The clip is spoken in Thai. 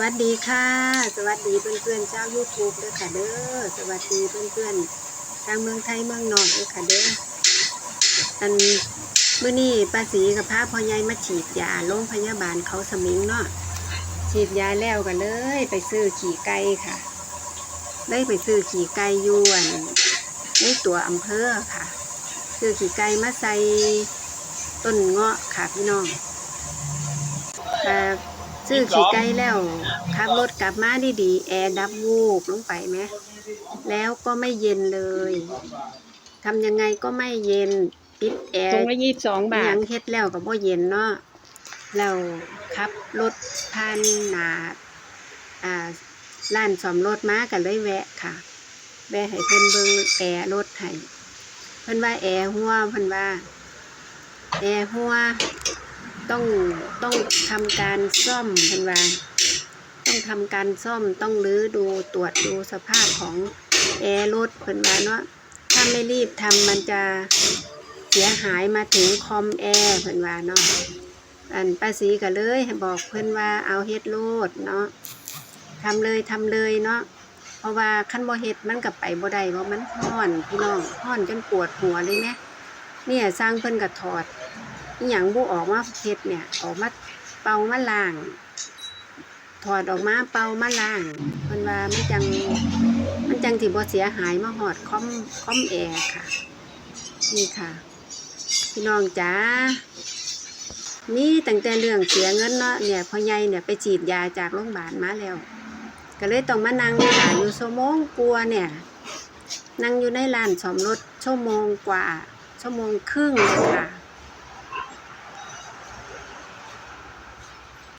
วัสดีค่ะ สวัสดีเพื่อนๆเจ้า YouTube ด้วยค่ะเด้อสวัสดีเพื่อนๆทางเมืองไทยเมืองนอกด้วยค่ะเด้ออันมื้อนี้ป้าศรีกับพาพ่อใหญ่มาฉีดยาโรงพยาบาลเขาสมิงเนาะฉีดยาแล้วกันเลย ไปซื้อขี่ไก่ค่ะ ได้ไปซื้อขี่ไก่ยวนในตัวอำเภอค่ะ ซื้อขี่ไก่มาใส่ต้นเงาะค่ะพี่น้องอ่า ซื้อขี่ไก่แล้วขับรถกลับมาดีๆ แอร์ดับวูบลงไปไหมแล้วก็ไม่เย็นเลยทำยังไงก็ไม่เย็นปิดแอถุร์งละยี่สิบสองบาหยัทงเฮ็ดแล้วก็บ่เย็นเนาะแล้วขับรถผ่านหน้าอ่าร้านซ่อมรถมาก็เลยแวะค่ะ แวะให้เพิ่นเบิ่งแอร์รถให้เพิ่นว่าแอร์หัวเพิ่นว่าแอร์หัว ต้องต้องทำการซ่อมเพิ่นว่าต้องทำการซ่อมต้องรื้อดูตรวจดูสภาพของแอร์รถเพิ่นว่าเนาะถ้าไม่รีบทำมันจะเสียหายมาถึงคอมแอร์เพิ่นว่าเนาะอันป้าสีก็เลยบอกเพิ่อนว่าเอาเฮ็ดโลดเนาะทำเลยทำเลยเนาะเพราะว่าคันบ่เฮ็ดมันก็ไปบ่ได้เพราะมันร้อนพี่น้องร้อนจนปวดหัวเลยแหมเนี่ยสร้างเพิ่อนก็ถอด อหย่างบุออกมาเฮ็ดเนี่ย ออกมาเป่ามาล้าง ถอดออกมาเป่ามาล้างเพิ่นว่ามันจังมันจังสิบ่เสียหายมาหอดคอมคอมแอร์ค่ะ นี่ค่ะ พี่น้องจ๋านี่ตั้งแต่เรื่องเสียเงินเนาะเนี่ยพ่อใหญ่เนี่ยไปฉีดยาจากโรงพยาบาลมาแล้ว ก็เลยต้องมานั่งขาอยู่ชั่วโมงกลัวเนี่ย นั่งอยู่ในร้านซ่อมรถชั่วโมงกว่า ชั่วโมงครึ่งเลยค่ะ